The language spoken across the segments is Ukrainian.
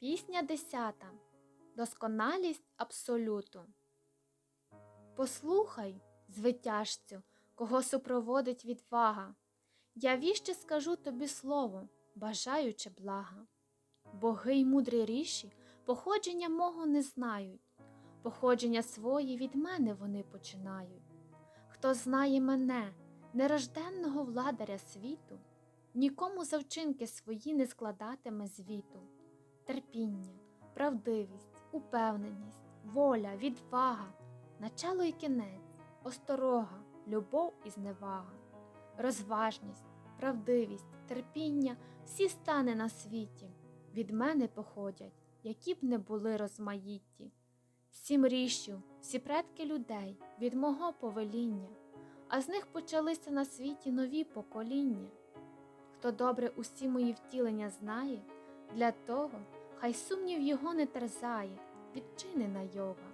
Пісня десята. Досконалість абсолюту. Послухай, звитяжцю, кого супроводить відвага. Я віще скажу тобі слово, бажаючи блага. Боги й мудрі ріші походження мого не знають, походження свої від мене вони починають. Хто знає мене, нерожденного владаря світу, нікому за вчинки свої не складатиме звіту. Терпіння, правдивість, упевненість, воля, відвага, начало і кінець, осторога, любов і зневага, розважність, правдивість, терпіння, всі стани на світі від мене походять, які б не були розмаїтті. Сім ріщу, всі предки людей від мого повеління, а з них почалися на світі нові покоління. Хто добре усі мої втілення знає, для того хай сумнів його не терзає, відчинена йога.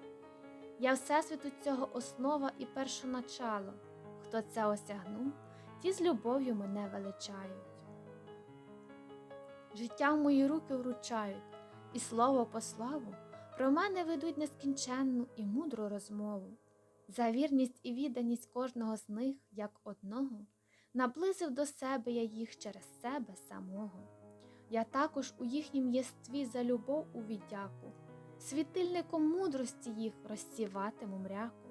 Я всесвіту цього основа і першоначало. Хто це осягнув, ті з любов'ю мене величають. Життя в мої руки вручають, і слово по слову про мене ведуть нескінченну і мудру розмову. За вірність і відданість кожного з них, як одного, наблизив до себе я їх через себе самого. Я також у їхнім єстві за любов у віддяку, світильником мудрості їх розсіватиму мряку.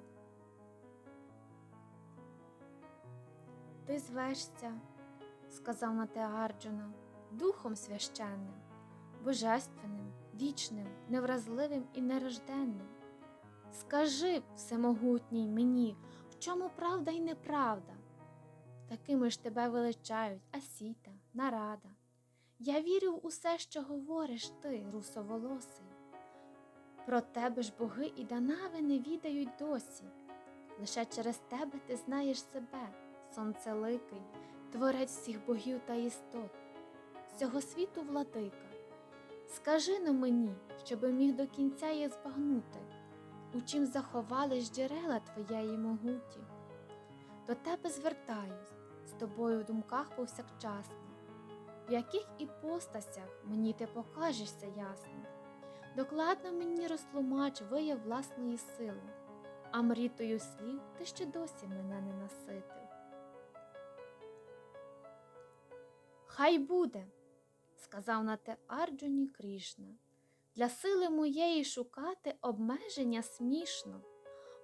Ти звешся, сказав на те Арджуна, духом священним, божественним, вічним, невразливим і нерожденним. Скажи, всемогутній мені, в чому правда і неправда? Такими ж тебе величають Асіта, нарада. Я вірю в усе, що говориш ти, русоволосий. Про тебе ж боги і данави не відають досі. Лише через тебе ти знаєш себе, сонцеликий, творець всіх богів та істот, всього світу владика. Скажи на мені, щоби міг до кінця їх збагнути, у чим заховались джерела твоєї могуті. До тебе звертаюсь, з тобою в думках повсякчасно в яких і постасях мені ти покажешся ясно. Докладно мені розтлумач вияв власної сили, а мрітою слів ти ще досі мене не наситив. Хай буде, сказав на те Арджуні Крішна, для сили моєї шукати обмеження смішно.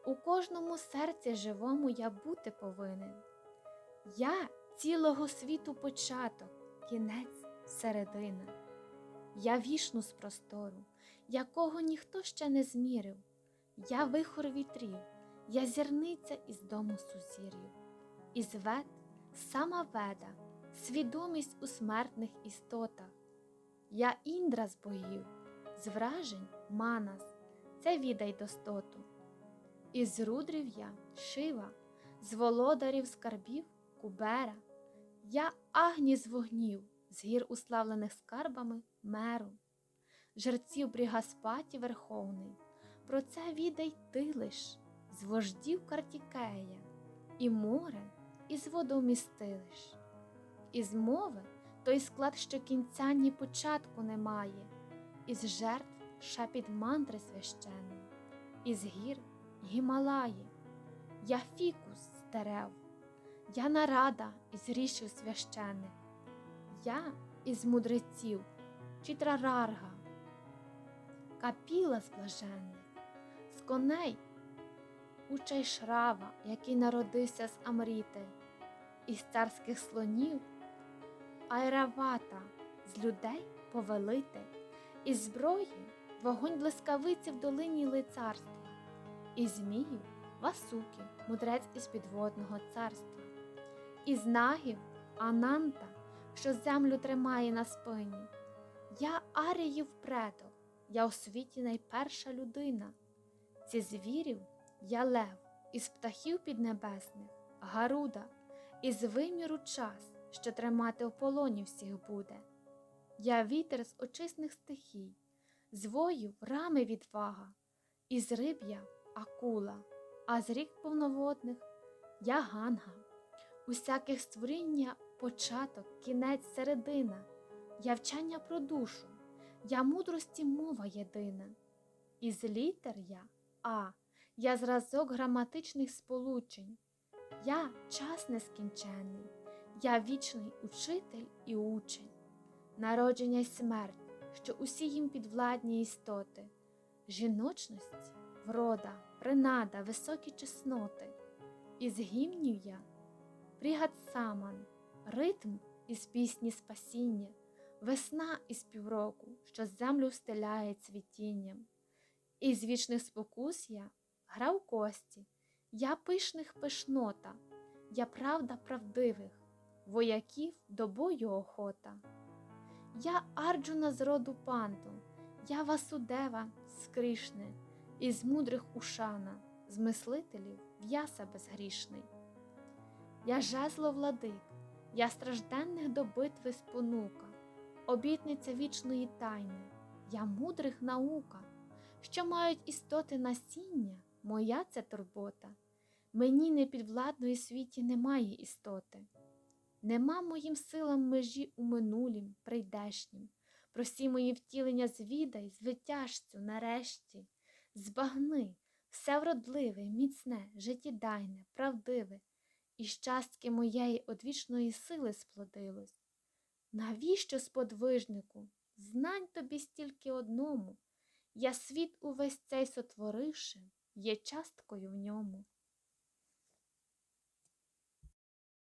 У кожному серці живому я бути повинен. Я цілого світу початок кінець середина. Я вішну з простору, якого ніхто ще не змірив. Я вихор вітрів, я зірниця із дому сузір'їв. Із вед сама веда, свідомість у смертних істотах. Я індра з богів, з вражень манас, це відай достоту. Із рудрів я шива, з володарів скарбів кубера. Я агні з вогнів, з гір уславлених скарбами меру, жерців Брігаспаті Верховний, про це відай ти лиш, з вождів Картікея, і море, і з водомістилиш. Із мови той склад, що кінця ні початку немає, із жертв шепіт мантри священний, із гір Гімалаї, я фікус дерев. Я нарада із рішів священних, я із мудреців, чітрарарга, капіла з блаженних, з коней учай шрава, який народився з Амріти, із царських слонів, айравата, з людей повелитель, із зброї вогонь блискавиці в долині лицарства, із зміїв Васуки, мудрець із підводного царства із нагів Ананта, що землю тримає на спині. Я Аріїв предок, я у світі найперша людина. Зі звірів я лев, із птахів піднебесних, Гаруда, із виміру час, що тримати в полоні всіх буде. Я вітер з очисних стихій, з воїв рами відвага, із риб я акула, а з рік повноводних я ганга. Усяких створіння початок, кінець, середина, я вчення про душу, я мудрості мова єдина. Із літер я А, я зразок граматичних сполучень. Я час нескінченний, я вічний учитель і учень, народження й смерть, що усі їм підвладні істоти, жіночність, врода, принада, високі чесноти. Із гімнів я пригад саман, ритм із пісні спасіння, весна із півроку, що землю встеляє цвітінням. Із вічних спокус я грав кості, я пишних пишнота, я правда правдивих, вояків до бою охота. Я Арджуна з роду панту, я Васудева з Кришни, із мудрих ушана, з мислителів в'яса безгрішний. Я жезло владик, я стражденних до битви спонука, обітниця вічної тайни, я мудрих наука, що мають істоти насіння, моя це турбота. Мені непідвладної світі немає істоти. Нема моїм силам межі у минулім, прийдешнім. Просі мої втілення звідай, звитяжцю нарешті, збагни все вродливе, міцне, життєдайне, правдиве, і щастки моєї одвічної сили сплодилось. Навіщо, сподвижнику, знань тобі стільки одному, я світ увесь цей сотворивши, є часткою в ньому.